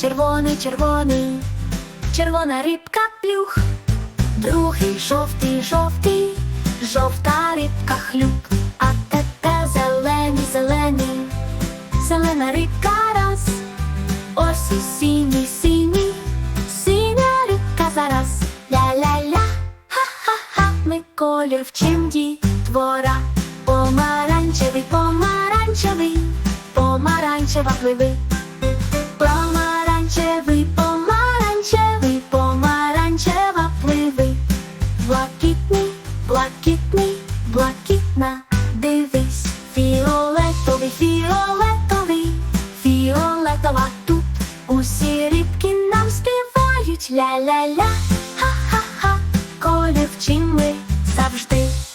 червоний, червоний, червона рибка плюх, другий жовтий, жовтий, жовта рибка хлюк, а тепер зелений, зелений, зелена рибка раз, ось і синій, синій, синя рибка зараз, ля-ля-ля, ха-ха-ха, ми колір вчим дітвора, помаранчева пливи. Помаранчевий, помаранчевий, помаранчева пливи. Блакитний, блакитний, блакитна, дивись, фіолетовий, фіолетовий, фіолетова тут. Усі рибки нам співають ля-ля-ля, ха-ха-ха, колір вчим ми завжди.